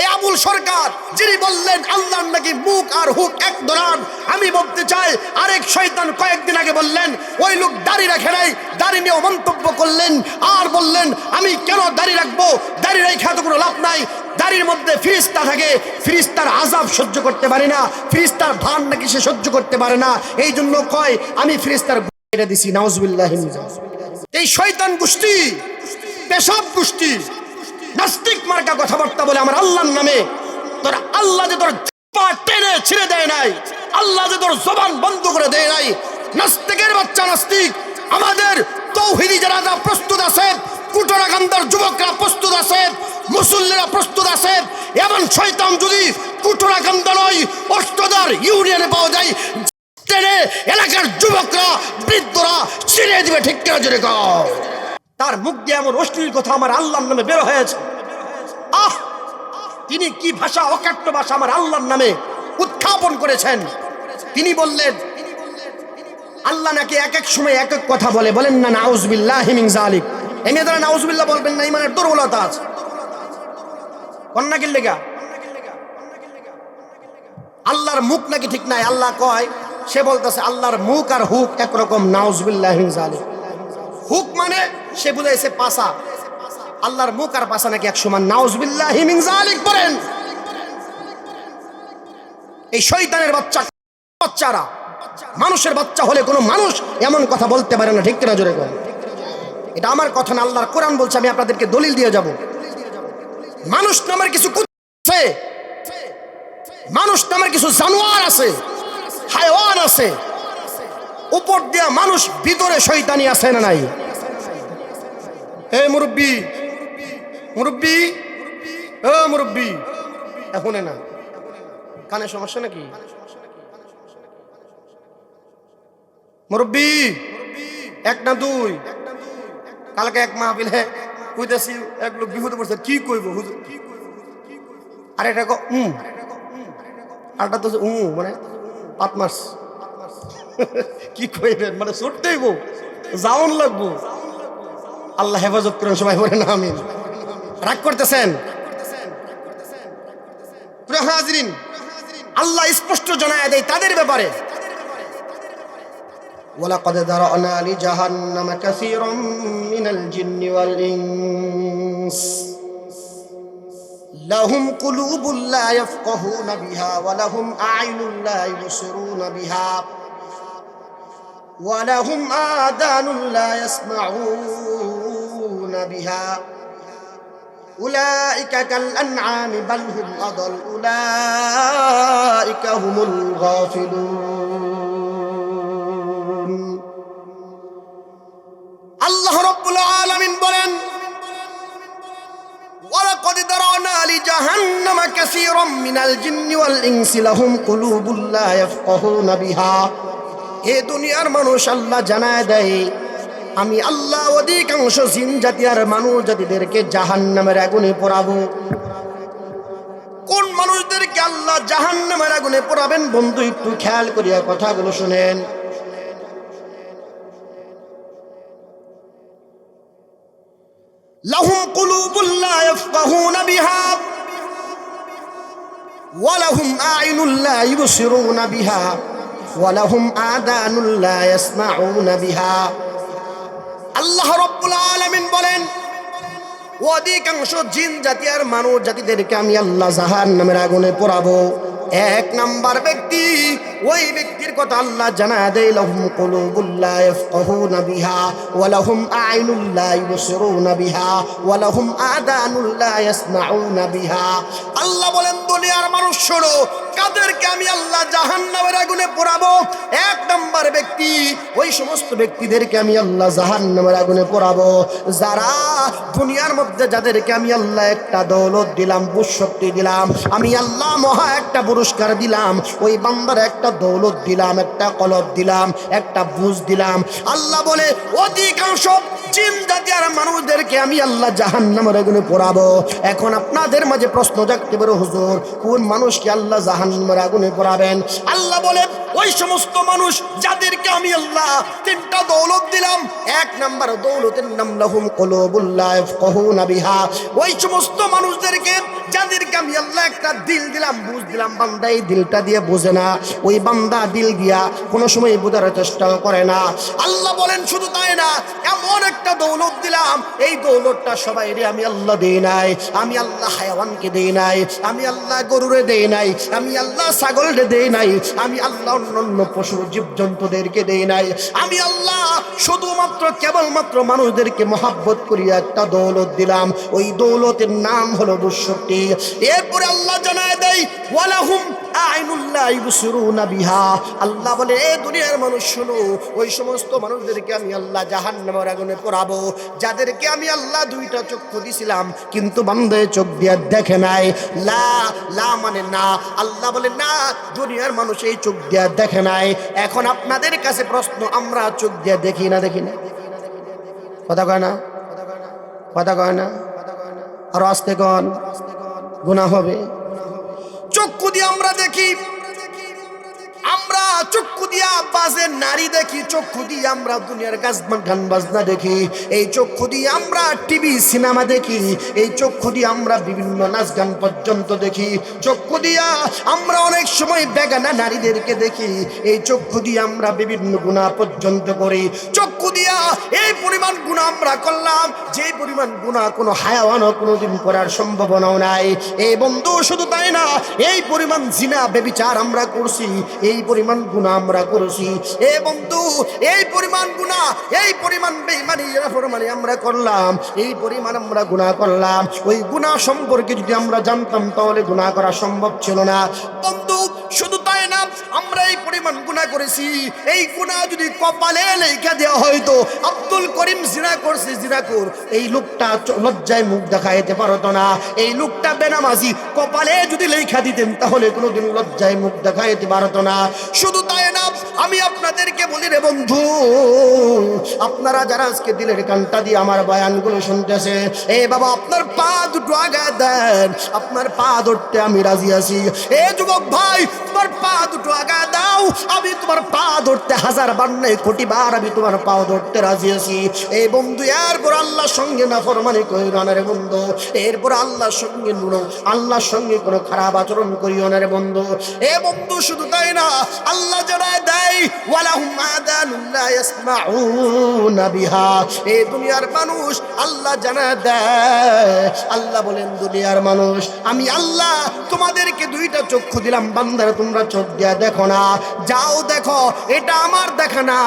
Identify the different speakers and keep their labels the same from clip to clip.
Speaker 1: এই আবুল সরকার, যিনি বললেন আল্লাহর নাকি মুখ আর হুক এক দরান আমি বলতে চাই, আরেক শয়তান কয়েকদিন আগে বললেন, ওই লোক দাড়ি রাখে নাই, দাড়ি নিয়ে মন্তব্য করলেন আর বললেন, আমি কেন দাড়ি রাখব? দাড়ি রেখে তো কোনো লাভ নাই। দাড়ির মধ্যে ফিরিস্তা থাকে, ফিরিস্তার আজাব সহ্য করতে পারে না, ফিরিস্তার ভান নাকি সে সহ্য করতে পারে না। এই জন্য কয়, আমি ফিরিস্তার দিছি, নাউজুবিল্লাহ এই শয়তান গোষ্ঠী, পেশাব গোষ্ঠী নাস্তিক মার্কা কথাবার্তা বলে আমার আল্লাহর নামে তোর আল্লাহ যে তোর টেনে ছিঁড়ে দেয় নাই, আল্লাহ যে তোর জবান বন্ধ করে দেয় নাই, নাস্তিকের বাচ্চা নাস্তিক, আমাদের তৌহিদি যারা প্রস্তুত আছে কুটরাকান্দার যুবকরা প্রস্তুত আছে, মুসল্লিরা প্রস্তুত আছে, এমন শয়তান যদি কুটরাকান্দা নয়, অষ্টদার ইউনিয়নে পাওয়া যায়, টেনে এলাকার যুবকরা, বৃদ্ধরা ছিঁড়ে দিবে, ঠিক কেনা জোরে তার মুখ দিয়ে এমন অশ্লীল কথা আমার আল্লাহর নামে বের হয়েছে। আহ! তিনি কি ভাষা, অকাট্য ভাষা আমার আল্লাহর নামে উত্থাপন করেছেন? তিনি বললেন, আল্লাহ নাকি এক এক সময় এক এক কথা বলে। বলেন না, নাউজবিল্লাহ হিমিং জালিক এমনি তারা নাউজবিল্লাহ বলবেন না, ইমানের দুর্বলতা আছে। কন্যা কিনলে গা আল্লাহর মুখ নাকি ঠিক নাই? আল্লাহ কয়, সে বলতেছে, আল্লাহর মুখ আর হুক একরকম, নাউজবিল্লাহ হিমিং জালিক হুক মানে সে বুঝাইছে পাসা আল্লাহর মুখ আর পাসা নাকি এক সমান। নাউজবিল্লাহ হিমিং জালিক এই শয়তানের বাচ্চা, বাচ্চারা, মানুষের বাচ্চা হলে কোনো মানুষ এমন কথা বলতে পারে না, ঠিক কিনা জোরে কর এটা আমার কথা না, আল্লাহর কোরআন বলছে, আমি আপনাদেরকে দলিল দিয়ে যাব। মানুষ নামের কিছু মানুষ নামের কিছু জানোয়ার আছে। হায়ওয়ান আছে। উপর দিয়া মানুষ ভিতরে শৈতানি আছে না নাই? হে মুরব্বী মুরব্বী ও মুরব্বী। এখন না। কানে সমস্যা নাকি? মুরব্বী, এক না দুই। কালকে এক মাহফিলে কইতেছি, এক লোক বিপদে পড়ছে, কি কইব হুজুর? আর এটা উম। আরটা তো উ মানে পাত মাস। কি কইবেন মানে ছুটতেইব যাওন লাগবো আল্লাহ হেফাজত করেন সবাই বলেন আমিন রাগ করতেছেন প্রিয় হাজরিন আল্লাহ স্পষ্ট জানায় দেয় তাদের ব্যাপারে ولقد ذرأنا لجهنم كثيرا من الجن والإنس لهم قلوب لا يفقهون بها ولهم أعين لا يبصرون بها ولهم آذان لا يسمعون بها. أولئك كالأنعام بل هم أضل. أولئك هم الغافلون. الله رب العالمين بلن ولقد ذرعنا لجهنم كثيرا من الجن والإنس لهم قلوب لا يفقهون بها. হে দুনিয়ার মানুষ, আল্লাহ জানায় দেয়, আমি আল্লাহ অধিকাংশ জিন জাতি আর মানুষ জাতিদেরকে জাহান নামের আগুনে পড়াবো। কোন মানুষদেরকে আল্লাহ জাহান নামের আগুনে পড়াবেন? বন্ধু, একটু খেয়াল করিয়া কথাগুলো শুনেন। লাহুম কুলুবুল্লাহ ইয়াফকাহুনা বিহা ওয়া লাহুম আইনুল্লাহ ইউবসিরুনা বিহা। ওয়ালাহুম আদানুল্লা ইয়াসমাউনা বিহা। আল্লাহ রব্বুল আলামিন বলেন, অধিকাংশ জিন জাতি আর মানুষ জাতিদেরকে আমি আল্লাহ জাহান নামের আগুনে পোড়াবো। এক নাম্বার ব্যক্তি, ওই ব্যক্তির কথা আল্লাহ জানা দেয়, লহুম কুলুবুল্লাহ ইয়াফকাহুনা বিহা ওয়া লাহুম আইনুল্লাহ ইউবসিরুনা বিহা, ওয়ালাহুম আদানুল্লাহ ইয়াসমাউনা বিহা। আল্লাহ বলেন, দুনিয়ার মানুষ শোনো, কাদেরকে আমি আল্লাহ জাহান্নামের আগুনে পোড়াবো? এক নাম্বার ব্যক্তি, ওই সমস্ত ব্যক্তিদেরকে আমি আল্লাহ জাহান্নামের আগুনে পোড়াবো। যারা দুনিয়ার মধ্যে যাদেরকে আমি আল্লাহ একটা দৌলত দিলাম বুশক্তি দিলাম, আমি আল্লাহ মহা একটা পুরস্কার দিলাম, ওই বান্দার একটা দৌলত দিলাম, একটা কলব দিলাম, একটা বুঝ দিলাম। আল্লাহ বলে, অধিকাংশ জিন জাতি আর মানুষদেরকে আমি আল্লাহ জাহান্নামের আগুনে পোড়াবো। এখন আপনাদের মাঝে প্রশ্ন জাগতে পারো হুজুর, কোন মানুষকে আল্লাহ জাহান্নামের আগুনে পড়াবেন? আল্লাহ বলে, ওই সমস্ত মানুষ যাদেরকে আমি আল্লাহ তিনটা দৌলত দিলাম, এক নাম্বার দৌলতের নাম লাহুম কলবুল্লাহ কহু বিহা। ওই সমস্ত মানুষদেরকে যাদেরকে আমি আল্লাহ একটা দিল দিলাম, বুঝ দিলাম, বান্দা এই দিলটা দিয়ে বোঝে না। ওই বান্দা দিল দিয়া কোনো সময় বোঝার চেষ্টাও করে না। আল্লাহ বলেন, শুধু তাই না, এমন একটা দৌলত দিলাম, এই দৌলতটা সবাই রে আমি আল্লাহ দেই নাই, আমি আল্লাহ হায়াওয়ানকে দেই নাই, আমি আল্লাহ গরুরে দেই নাই, আমি আল্লাহ ছাগলরে দেই নাই, আমি আল্লাহ অন্যান্য পশু জীবজন্তুদেরকে দেই নাই, আমি আল্লাহ শুধুমাত্র কেবলমাত্র মানুষদেরকে মহাব্বত করিয়া একটা দৌলত দিলাম। ওই দৌলতের নাম হলো দুঃশক্তি এরপরে আল্লাহ জানায় দেয় আল্লাহ বলে, এ দুনিয়ার মানুষ, শুনো, ওই সমস্ত মানুষদেরকে আমি আল্লাহ জাহান্নামের আগুনে পড়াবো। যাদেরকে আমি আল্লাহ দুইটা চক্ষু দিছিলাম, কিন্তু চোখ দিয়ে দেখে নাই। লা লা মানে না। আল্লাহ বলে, না, দুনিয়ার মানুষ এই চোখ দিয়ে দেখে নাই। এখন আপনাদের কাছে প্রশ্ন, আমরা চোখ দিয়ে দেখি না দেখি না? কথা কয় না? কথা কয় না? আর আসতে কন? গুণা হবে। চক্ষু দিয়ে আমরা দেখি, আমরা চক্ষু দিয়া বাজে নারী দেখি, চক্ষু দিয়ে আমরা দুনিয়ার গাছ গান বাজনা দেখি, এই চক্ষু দিয়ে আমরা টিভি, সিনেমা দেখি, এই চক্ষু দিয়ে আমরা বিভিন্ন নাচ গান পর্যন্ত দেখি, চক্ষু দিয়া আমরা অনেক সময় বেগানা নারীদেরকে দেখি, এই চক্ষু দিয়ে আমরা বিভিন্ন গুণা পর্যন্ত করি, চক্ষু এই পরিমাণ গুণা আমরা করলাম যে পরিমাণ গুণা কোনো হায়াওয়ানও কোনোদিন করার সম্ভাবনাও নাই। এই বন্ধু, শুধু তাই না, এই পরিমাণ জিনা বেবিচার আমরা করছি, এই পরিমাণ গুণা আমরা করেছি। এ বন্ধু, এই পরিমাণ গুণা, এই পরিমাণ বেইমানি ফরমানি আমরা করলাম, এই পরিমাণ আমরা গুণা করলাম। ওই গুণা সম্পর্কে যদি আমরা জানতাম, তাহলে গুণা করা সম্ভব ছিল না। বন্ধু, শুধু তাই না, আমরা এই পরিমাণ গুণা করেছি, এই গুণা যদি কপালে লেখা দেওয়া হয়তো আব্দুল করিম জিনা করছে, জিনা কর। এই লোকটা লজ্জায় মুখ দেখাইতে পারতো না। এই লোকটা বেনামাজি, কপালে যদি লেখা দিতেন তাহলে কোনোদিন লজ্জায় মুখ দেখাইতে পারতো না। শুধু তাই না, আমি আপনাদেরকে বলি রে বন্ধু, আপনারা যারা আজকে দিলের কানটা দিয়ে আমার বয়ানগুলো শুনতেছে, এ বাবা, আপনার পা দুটো আগা দেন, আপনার পা ধরতে আমি রাজি আছি। এ যুবক ভাই, তোমার পা দুটো আগা দাও আমি তোমার পা ধরতে হাজার বার কোটি বার আমি তোমার পা ধরতে রাজি আছি। এই বন্ধু, এরপর আল্লাহর সঙ্গে না ফরমানি করিও না বন্ধু। এরপর আল্লাহর সঙ্গে নুনো, আল্লাহর সঙ্গে কোনো খারাপ আচরণ করিও না বন্ধু। এ বন্ধু, শুধু তাই না, আল্লাহ জানায় দেয়, ওয়ালাহুম আদানুন লা ইয়াসমাউনা বিহা। এই দুনিয়ার মানুষ আল্লাহ জানায় দেয়, আল্লাহ বলেন, দুনিয়ার মানুষ, আমি আল্লাহ তোমাদেরকে দুইটা চক্ষু দিলাম, বান্দার তোমরা চোখ দিয়া দেখো না। যাও দেখো, এটা আমার দেখা না।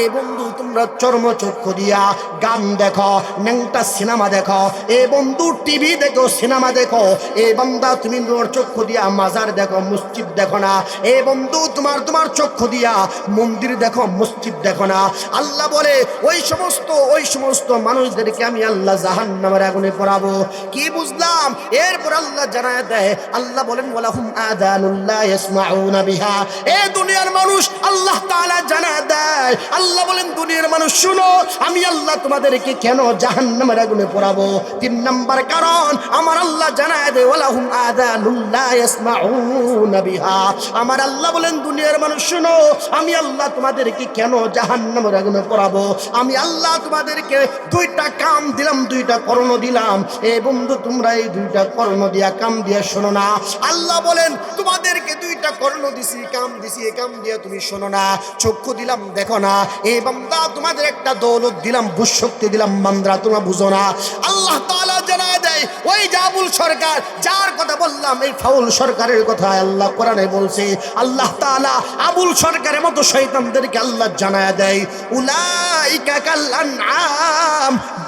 Speaker 1: এ বন্ধু, তোমরা চর্ম চক্ষু দিয়া গান দেখো নেংটা সিনেমা দেখো, এ বন্ধু টিভি দেখো, সিনেমা দেখো। এ বান্দা, তুমি তোমার চক্ষু দিয়া মাজার দেখো, মসজিদ দেখো না। এ বন্ধু, তোমার তোমার চক্ষু দিয়া মন্দির দেখো, মসজিদ দেখো না। আল্লাহ বলে, ওই সমস্ত ওই সমস্ত মানুষদেরকে আমি আল্লাহ জাহান নামের আগুনে পড়াবো। কি বুঝলাম? এরপর আল্লাহ জানায় দেয়, আল্লাহ বলেন, ওয়ালাহুম আদানুল্লাহ ইয়াসমাউনা বিহা। এ দুনিয়ার মানুষ, আল্লাহ তাআলা জানায় দেয়, আল্লাহ বলেন, দুনিয়ার মানুষ, শুনো, আমি আল্লাহ তোমাদেরকে কেন জাহান্নামের আগুনে পড়াবো। তিন নাম্বার কারণ, আমার আল্লাহ জানায় দেয়, ওয়ালাহুম আদানুল্লাহ ইয়াসমাউনা বিহা। আমার আল্লাহ বলেন, দুনিয়ার মানুষ, শুনো, আমি আল্লাহ তোমাদেরকে কেন জাহান্নামের আগুনে পড়াবো? আমি আল্লাহ তোমাদেরকে দুইটা কাম দিলাম, দুইটা কর্ণ দিলাম। এ বন্ধু, তোমরা এই দুইটা কর্ণ দিয়া কাম দিয়া শোনো না। আল্লাহ বলেন, তোমাদেরকে দুইটা কর্ণ দিছি, কাম দিছি, এ কাম দিয়া তুমি শোনো না। চক্ষু দিলাম, দেখো না। এই বান্দা, তোমাদের একটা দৌলত দিলাম বুশক্তি দিলাম বান্দরা তোমরা বুঝো না। আল্লাহ তাআলা জানায় দেয়, ওই জাবুল সরকার, যার কথা বললাম, এই ফাউল সরকারের কথা আল্লাহ কোরআনে বলছে। আল্লাহ তাআলা আবুল সরকারের মতো শয়তানদেরকে আল্লাহ জানায় দেয়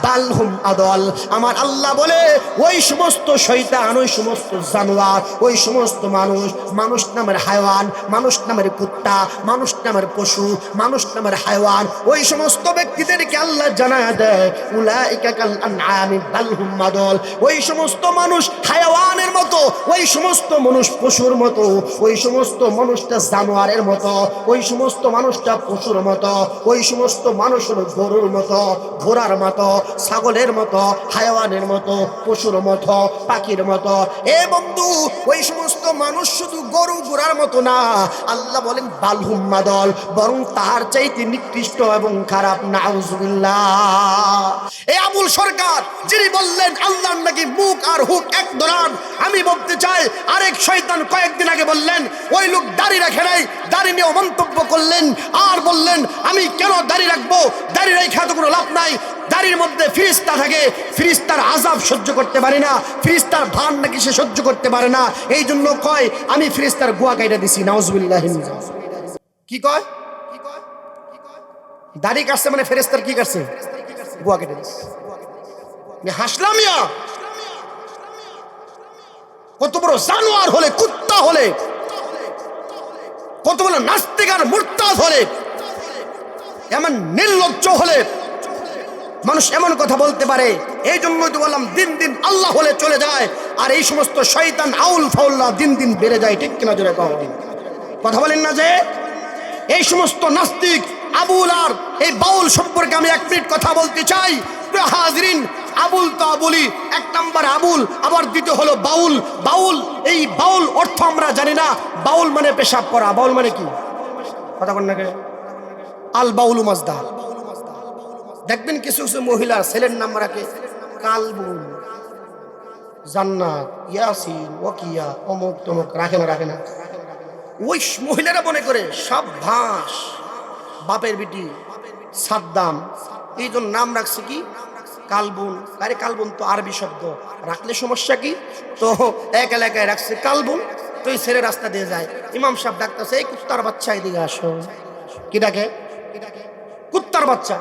Speaker 1: বালহুম আদল। আমার আল্লাহ বলে, ওই সমস্ত শয়তান, ওই সমস্ত জানোয়ার, ওই সমস্ত মানুষ মানুষ নামের হায়ওয়ান, মানুষ নামের কুত্তা, মানুষ নামের পশু, মানুষ নামের হায়ওয়ান, ওই সমস্ত ব্যক্তিদেরকে আল্লাহ জানায় দেয় বালহুম ওই সমস্ত মানুষ মতো, ওই সমস্ত মানুষ পশুর মতো, ওই সমস্ত মানুষটা জানোয়ারের মতো, ওই সমস্ত মানুষটা পশুর মতো, ওই সমস্ত মানুষ গরুর মতো, ঘোড়ার মতো, ছাগলের মতো, হায়ওয়ানের মতো, পশুর মতো, পাখির মতো। এ বন্ধু, ওই সমস্ত মানুষ শুধু গরু ঘোড়ার মতো না, আল্লাহ বলেন বালহুম্মা দল বরং তার চাইতে নিকৃষ্ট এবং খারাপ, নাউজুবিল্লাহ। আবুল সরকার, যিনি বললেন, আল্লাহর নাকি মুখ আর হুক এক দরান। আমি বলতে চাই, আরেক শয়তান কয়েকদিন আগে বললেন, ওই লোক দাড়ি রাখে নাই, দাড়ি নিয়ে মন্তব্য করলেন আর বললেন, আমি কেন দাড়ি রাখব? দাড়ি রেখে তো কোনো লাভ নাই। দাড়ির মধ্যে ফিরিস্তা থাকে, ফিরিস্তার আজাব সহ্য করতে পারে না, ফিরিস্তার ভান নাকি সে সহ্য করতে পারে না। এই জন্য কয়, আমি ফিরিস্তার গুয়া কাইটা দিছি, নাউজুবিল্লাহ কি কয়? দাড়ি কাটছে মানে ফেরেস্তার কি কাটছে? হাসলাম ইয়া। কত বড় জানোয়ার হলে, কুত্তা হলে, কত বড় নাস্তিক আর মুরতাদ হলে, এমন নির্লজ্জ হলে মানুষ এমন কথা বলতে পারে, এই জন্যই তো বললাম দিন দিন আল্লাহ হলে চলে যায়, আর এই সমস্ত শয়তান, আউল ফাউল্লা দিন দিন বেড়ে যায়, ঠিক কিনা জোরে কথা বলেন না যে? এই সমস্ত নাস্তিক আবুল আর, এই বাউল সম্পর্কে আমি এক মিনিট কথা বলতে চাই। হাজরিন, আবুল তো আবুলি এক নাম্বার আবুল, আবার দ্বিতীয় হলো বাউল। বাউল, এই বাউল অর্থ আমরা জানি না। বাউল মানে পেশাব করা, বাউল মানে কি? কথা বল নাকি আল বাউলু মাজদা দেখবেন কিছু কিছু মহিলা, ছেলের নাম রাখে কালবুল জান্নাত, ইয়াসিন ওকিয়া অমুক তমুক, রাখে না রাখে না। ওই মহিলারা মনে করে সব ভাস বাপের বিটি সাদ্দাম। এই জন্য নাম রাখছে কি? কালবুন। আরে কালবুন তো আরবি শব্দ। রাখলে সমস্যা কি? তো এক এলাকায় রাখছে কালবুন, তো এই ছেলে রাস্তা দিয়ে যায়। ইমাম সাহেব ডাকতেছে, এই কুত্তার বাচ্চা এদিকে আসো। কি ডাকে? কুত্তার বাচ্চা।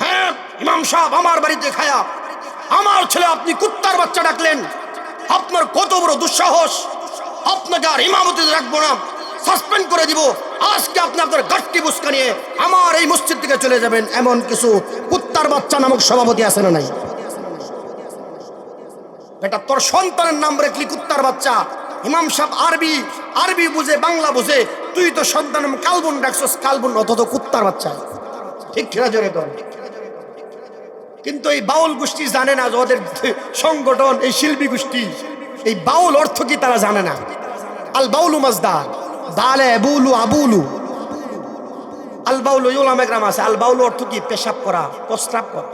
Speaker 1: হ্যাঁ ইমাম সাহেব, আমার বাড়িতে খায়া, আমার ছেলে আপনি কুত্তার বাচ্চা ডাকলেন। আপনার কত বড় দুঃসাহস। আপনাকে আর ইমামতি রাখব না। সাসপেন্ড করে দিব। আজকে আপনি আপনার গাট্টি বুসকা নিয়ে আমার এই মসজিদ থেকে চলে যাবেন। এমন কিছু কুত্তার বাচ্চা নামক সভাপতি আছে না নাই? এটা তোর সন্তানের নাম রেখলি কুত্তার বাচ্চা। ইমাম সাহেব আরবি আরবি বুঝে, বাংলা বুঝে। তুই তো সন্তান কালবন ডাকছস, কালবন অথচ কুত্তার বাচ্চা। ঠিক ঠিক জোরে কর। কিন্তু এই বাউল গোষ্ঠী জানে না ওদের সংগঠন, এই শিল্পী গোষ্ঠী। এই বাউল অর্থ কি তারা জানে না? আল বাউল মাজদার। দালে বুলু আবুলু। আল বাউলু ইউলামে গ্রাম আছে। আল বাউলু অর্থ কি? পেশাব করা, প্রস্রাব করা।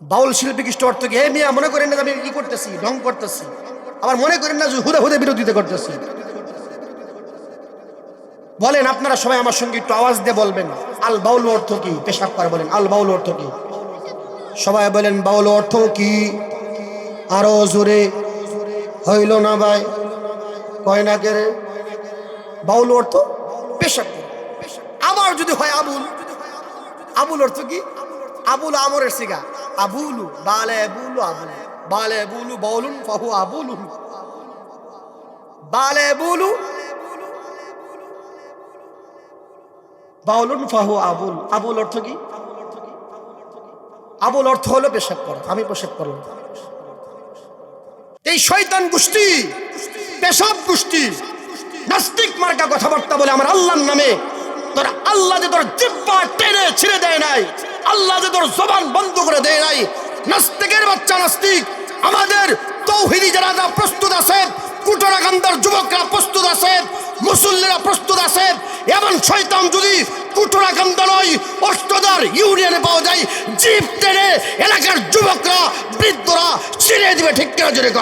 Speaker 1: বাউল শিল্পী খ্রিস্ট অর্থ কি? হে মিয়া, মনে করেন না আমি কি করতেছি, ঢং করতেছি। আবার মনে করেন না যে হুদে হুদে বিরোধিতা করতেছি। বলেন আপনারা সবাই আমার সঙ্গে একটু আওয়াজ দিয়ে বলবেন। আল বাউল অর্থ কি? পেশাব করা বলেন। আল বাউল অর্থ কি? সবাই বলেন বাউল অর্থ কি? আরও জোরে। হইল না ভাই। কয় না বাউল অর্থ পেশাব। আমার যদি হয় আবুল আবুল অর্থ কি? আবুল আমরের সিগা। আবুলু, বালে বুলু আবুল। বালে বুলু বাউলুন ফাহু আবুলু। বালে বুলু, বাউলুন ফাহু আবুল। আবুল অর্থ কি? আবুল অর্থ হলো পেশাব করা। আমি পেশাব করলাম। এই শয়তান গোষ্ঠী, পেশাব গোষ্ঠী, নাস্তিক মার্কা কথাবার্তা বলে আমার আল্লাহর নামে, তোর আল্লাহ যে তোর জিব্বা টেনে ছিঁড়ে দেয় নাই, আল্লাহ যে তোর জবান বন্ধ করে দেয় নাই, নাস্তিকের বাচ্চা নাস্তিক, আমাদের তৌহিদি যারা যারা প্রস্তুত আছে কুটরাকান্দার যুবকরা প্রস্তুত আছে, মুসল্লিরা প্রস্তুত আছে এমন শয়তান যদি কুটরাকান্দা নয়, অষ্টদার ইউনিয়নে পাওয়া যায় জিপ টেনে এলাকার যুবকরা, বৃদ্ধরা ছিঁড়ে দিবে, ঠিক কেনা জোরে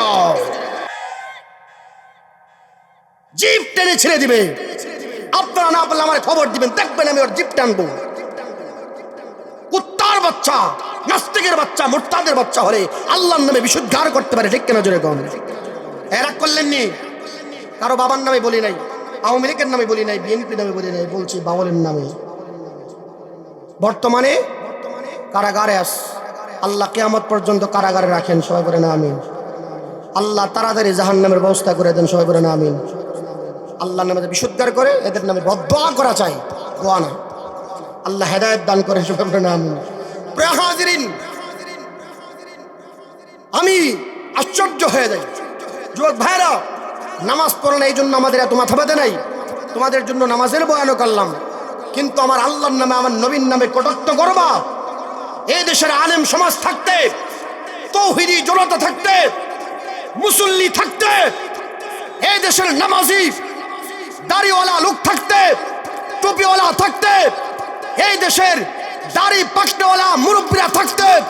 Speaker 1: জিপ টেনে ছেড়ে দিবে। আপনারা না পারলে আমার খবর দিবেন, দেখবেন আমি ওর জিপ টানবো কুত্তার বাচ্চা, নাস্তিকের বাচ্চা, মোরতাদের বাচ্চা হলে আল্লাহর নামে বিশুদ্ধার করতে পারে, ঠিক কেন জোরে কম এরা করলেন নি কারও বাবার নামে বলি নাই। আওয়ামী লীগের নামে বলি নাই বিএনপি নামে বলি নাই, বলছি বাবলের নামে। বর্তমানে কারাগারে আস। আল্লাহ কেয়ামত পর্যন্ত কারাগারে রাখেন, সবাই করে না আমিন। আল্লাহ তাড়াতাড়ি জাহান নামের ব্যবস্থা করে দেন, সবাই করে না আমিন। আল্লাহ নামে বিশুদ্ধার করে, এদের নামে বদয়া করা চাই, দোয়া না আল্লাহ হেদায়ত দান করে, সবাই করে না আমিন আমি আশ্চর্য হয়ে যাই। যুবক ভাইরা নামাজ পড়ে না এই জন্য আমাদের এত মাথা ব্যথা নাই। তোমাদের জন্য নামাজের বয়ানও করলাম। কিন্তু আমার আল্লাহর নামে, আমার নবীন নামে কটত্ব করবা। এই দেশের আলেম সমাজ থাকতে, তৌহিদি জনতা থাকতে, মুসল্লি থাকতে, এই দেশের নামাজি, দাড়িওয়ালা লোক থাকতে, টুপিওয়ালা থাকতে, এই দেশের দাড়ি পাকড়েওয়ালা মুরব্বীরা থাকতে,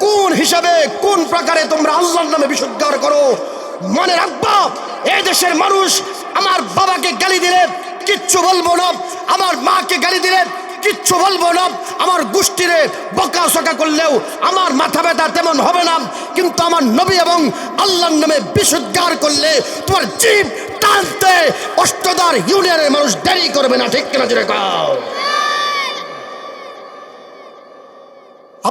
Speaker 1: কোন হিসাবে, কোন প্রকারে তোমরা আল্লাহর নামে বিশুদ্ধার করো? মনে রাখবা এই দেশের মানুষ আমার বাবাকে গালি দিলে কিচ্ছু বলব না, আমার মাকে গালি দিলে কিচ্ছু বলব না, আমার গোষ্ঠীরে বকা সকা করলেও আমার মাথা ব্যথা তেমন হবে না, কিন্তু আমার নবী এবং আল্লাহর নামে বিশুদ্ধার করলে তোমার জীব টানতে অষ্টদার ইউনিয়নের মানুষ দেরি করবে না, ঠিক কিনা জোরে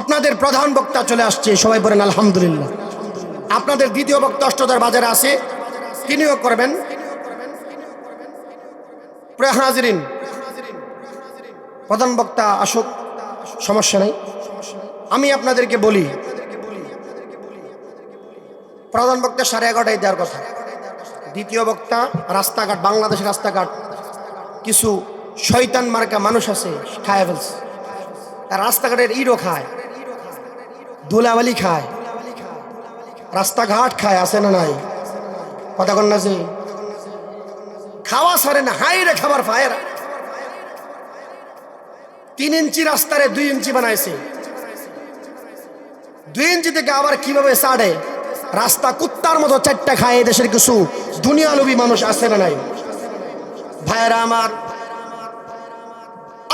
Speaker 1: আপনাদের প্রধান বক্তা চলে আসছে, সবাই বলেন আলহামদুলিল্লাহ। আপনাদের দ্বিতীয় বক্তা অষ্টদার বাজারে আছে তিনিও করবেন। প্রিয় হাজিরিন, প্রধান বক্তা আসুক, সমস্যা নেই। আমি আপনাদেরকে বলি, প্রধান বক্তা সাড়ে এগারোটায় দেওয়ার কথা। দ্বিতীয় বক্তা রাস্তাঘাট, বাংলাদেশের রাস্তাঘাট। কিছু শয়তান মার্কা মানুষ আছে খায় ফেলছে তার রাস্তাঘাটের ইরো খায়, ধুলাবালি খায়, রাস্তাঘাট খায়, আছে না নাই? কথা যে, খাওয়া সারে না হাই রে খাবার পায়রা তিন ইঞ্চি রাস্তারে দুই ইঞ্চি বানাইছে। দুই ইঞ্চি থেকে আবার কীভাবে সাড়ে? রাস্তা কুত্তার মতো চারটা খায় দেশের কিছু। দুনিয়ালোভী মানুষ আছে না নাই? ভাইরা আমার,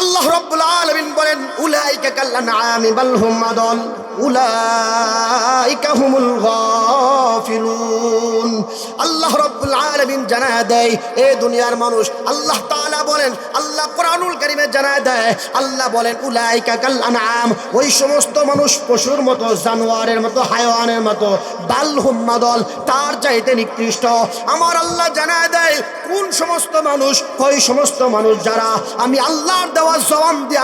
Speaker 1: আল্লাহ রব্বুল আলামিন বলেন, উলাইকা কাল্লানআমি বাল হুম আদল, উলাইকা হুমুল গাফিলুন। আল্লাহ আলামিন জানায় দেয়, এ দুনিয়ার মানুষ, আল্লাহ তাআলা বলেন, আল্লাহ কোরআনুল কারীমে দেয়, আল্লাহ বলেন ওই সমস্ত মানুষ পশুর মতো, জানোয়ারের মতো হায়াওয়ানের মতো, বাল হুম আদল তার চাইতে নিকৃষ্ট। আমার আল্লাহ দেয়, কোন সমস্ত মানুষ, ওই সমস্ত মানুষ যারা, আমি আল্লাহর দেওয়া জবান দিয়ে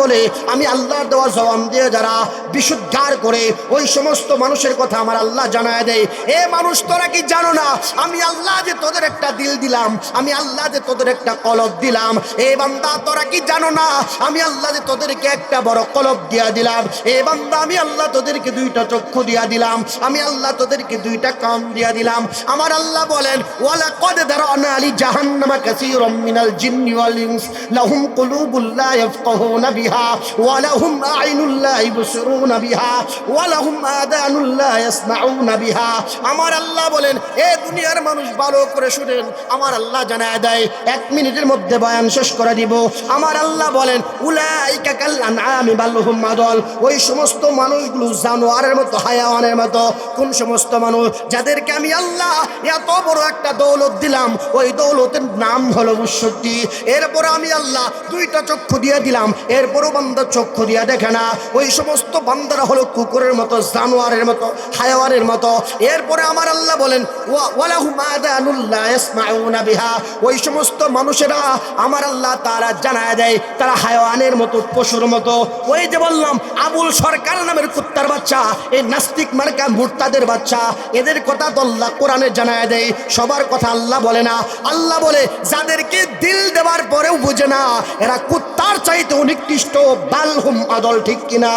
Speaker 1: বলে, আমি আল্লাহর দেওয়া জবান দিয়ে যারা বিশুদ্ধার করে, ওই সমস্ত মানুষের কথা আমার আল্লাহ জানায় দেয়। এ মানুষ তোরা কি জানো না? আমি আল্লাহ যে তোদের একটা দিল দিলাম, আমি আল্লাহ যে তোদের একটা কলব দিলাম। এ বান্দা, তোরা কি জানো না? আমি আল্লাহ যে তোদেরকে একটা বড় কলব দিয়া দিলাম। এ বান্দা, আমি আল্লাহ তোদেরকে দুইটা চক্ষু দিয়া দিলাম। আমি আল্লাহ তোদেরকে দুইটা কান দিয়া দিলাম। আমার আল্লাহ বলেন ওয়ালা কদ দারানা আলি জাহান্নামা কাসীরাম মিনাল জিন্নি ওয়াল ইনস, লাহুম কুলুবুল লা ইয়াফকাহুনা বিহা, ওয়া লাহুম আ'ইনুল লা ইবসিরুনা বিহা, ওয়া লাহুম আদানুল লা ইয়াসমাউনা বিহা। আমার আল্লাহ বলেন, এ দুনিয়ার মানুষ ভালো করে শুনেন। আমার আল্লাহ জানায় দেয়, এক মিনিটের মধ্যে বয়ান শেষ করে দিব। আমার আল্লাহ বলেন, উলাইকা ওই সমস্ত মানুষগুলো জানোয়ারের মতো, হায়াওয়ানের মতো, কোন সমস্ত মানুষ? যাদেরকে আমি আল্লাহ এত বড় একটা দৌলত দিলাম, ওই দৌলতের নাম হলো মুশক্তি এরপর আমি আল্লাহ দুইটা চক্ষু দিয়ে দিলাম, এরপরও বান্দা চক্ষু দিয়ে দেখে না। ওই সমস্ত বান্দারা হলো কুকুরের মতো, জানোয়ারের মতো, হায়াওয়ানের মতো। এরপরে আমার আল্লাহ বলেন, ওয়া- ওয়ালাহুম আদানুল লা ইয়াসমাউনা ওই সমস্ত মানুষেরা আমার আল্লাহ তারা জানায় দেয়, তারা হায়াওয়ানের মতো, পশুর মতো। ওই যে বললাম, আবুল সরকার নামের কুত্তার বাচ্চা, এই নাস্তিক মার্কা মুরতাদের বাচ্চা, এদের কথা তো আল্লাহ কোরআনে জানায় দেয়। সবার কথা আল্লাহ বলে না। আল্লাহ বলে, যাদেরকে দিল দেওয়ার পরেও বুঝে না, এরা কুত্তার চাইতে নিকৃষ্ট বালহুম আদল, ঠিক কিনা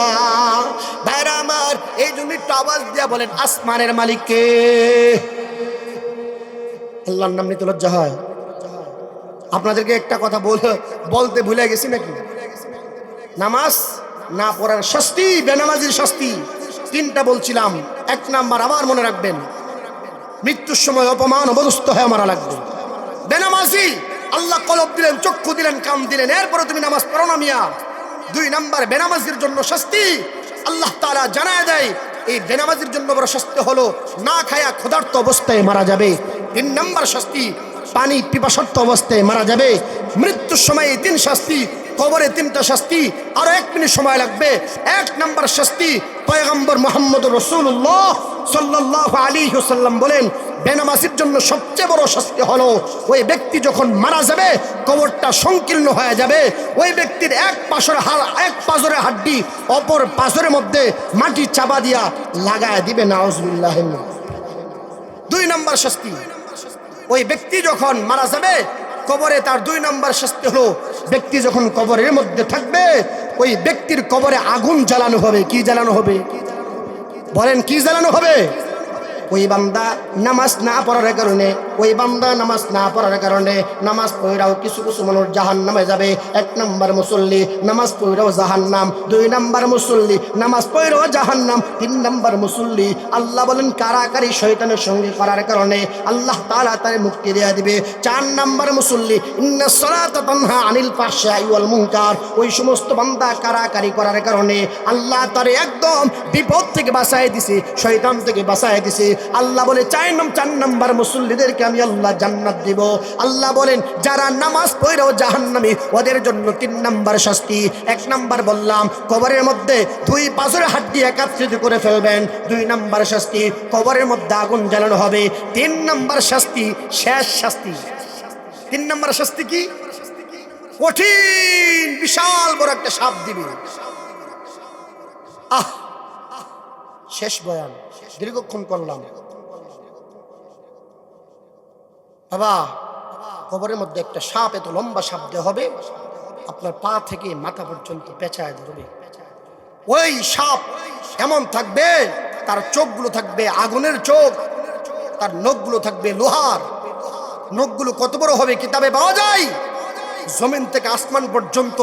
Speaker 1: ভাইরা আমার, এই জন্য আওয়াজ দিয়া বলেন, আসমানের মালিককে। আল্লাহর নাম নিতে লজ্জা হয়। আপনাদেরকে একটা কথা বল, বলতে ভুলে গেছি নাকি? নামাজ না পড়ার শাস্তি, বেনামাজির শাস্তি, তিনটা বলছিলাম। এক নাম্বার আবার মনে রাখবেন, মৃত্যুর সময় অপমান অবদস্ত হয়ে মারা লাগবে। বেনামাজি, আল্লাহ কলব দিলেন, চক্ষু দিলেন কাম দিলেন, এরপরে তুমি নামাজ পড়ো না মিয়া। দুই নাম্বার, বেনামাজির জন্য শাস্তি, আল্লাহ তারা জানায় দেয়, এই বেনামাজির জন্য বড় শাস্তি হলো, না খায়া ক্ষুধার্ত অবস্থায় মারা যাবে। তিন নম্বর শাস্তি, পানি পিপাসত্ব অবস্থায় মারা যাবে। মৃত্যুর সময় তিন শাস্তি, কবরে তিনটা শাস্তি, আরও এক মিনিট সময় লাগবে। এক নাম্বার শাস্তি, পয়গম্বর মোহাম্মদ রসুল্লাহ সাল্লাহ আলী সাল্লাম বলেন, বেনামাসির জন্য সবচেয়ে বড় শাস্তি হলো, ওই ব্যক্তি যখন মারা যাবে, কবরটা সংকীর্ণ হয়ে যাবে। ওই ব্যক্তির এক পাশর হাড় এক পাজরের হাড্ডি, অপর পাশরের মধ্যে মাটি চাপা দিয়া লাগায় দিবে নাউজুল্লাহ দুই নম্বর শাস্তি ওই ব্যক্তি যখন মারা যাবে, কবরে তার দুই নম্বর শাস্তি হলো, ব্যক্তি যখন কবরের মধ্যে থাকবে, ওই ব্যক্তির কবরে আগুন জ্বালানো হবে। কি জ্বালানো হবে? বলেন, কি জ্বালানো হবে? ওই বান্দা নামাজ না পড়ার কারণে ওই বান্দা নামাজ না পড়ার কারণে নামাজ পড়াও কিছু কিছু মানুষ জাহান নামে যাবে। এক নম্বর মুসল্লি নামাজ পড়াও জাহান নাম দুই নম্বর মুসল্লি নামাজ পড়াও জাহান নাম তিন নম্বর মুসল্লি আল্লাহ বলেন কারাকারি শয়তানের সঙ্গে করার কারণে আল্লাহ তাআলা তার মুক্তি দেয়া দিবে। চার নম্বর মুসল্লি, ইন্না আনিল ফাহশাই ওয়াল মুনকার, ওই সমস্ত বান্দা কারাকারি করার কারণে আল্লাহ তার একদম বিপদ থেকে বাঁচায় দিছে, শয়তান থেকে বাঁচায় দিছে। আল্লাহ বলে চার নাম, চার নাম্বার মুসল্লিদেরকে আমি আল্লাহ জান্নাত দিব। আল্লাহ বলেন, যারা নামাজ পড়েও জাহান্নামী, ওদের জন্য তিন নাম্বার শাস্তি। এক নাম্বার বললাম, কবরের মধ্যে দুই পাঁচের হাড্ডি একাত্রিত করে ফেলবেন। দুই নাম্বার শাস্তি, কবরের মধ্যে আগুন জ্বালানো হবে। তিন নাম্বার শাস্তি, শেষ শাস্তি। তিন নাম্বার শাস্তি কি? কঠিন, বিশাল বড় একটা সাপ দিবে। আহ, শেষ বয়ান, দীর্ঘক্ষণ করলাম। বাবা, কবরের মধ্যে একটা সাপ এত লম্বা সাপ দেওয়া হবে, আপনার পা থেকে মাথা পর্যন্ত পেঁচায় ধরবে। ওই সাপ এমন থাকবে, তার চোখগুলো থাকবে আগুনের চোখ, তার নখগুলো থাকবে লোহার। নখগুলো কত বড় হবে কিতাবে পাওয়া যায়? জমিন থেকে আসমান পর্যন্ত।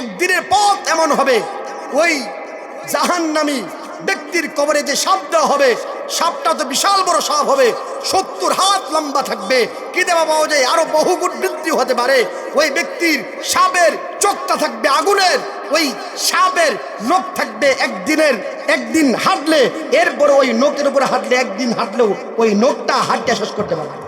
Speaker 1: একদিনের পথ এমন হবে, ওই জাহান্নামী ব্যক্তির কবরে যে সাপ দেওয়া হবে সাপটা তো বিশাল বড় সাপ হবে। সত্তর হাত লম্বা থাকবে। কি দেওয়া পাওয়া যায় আরও বহুগুণ বৃদ্ধি হতে পারে। ওই ব্যক্তির সাপের চোখটা থাকবে আগুনের। ওই সাপের নখ থাকবে একদিনের। একদিন হাঁটলে, এরপরে ওই নখের উপরে হাঁটলে, একদিন হাঁটলেও ওই নখটা হাঁটতে শেষ করতে পারবে।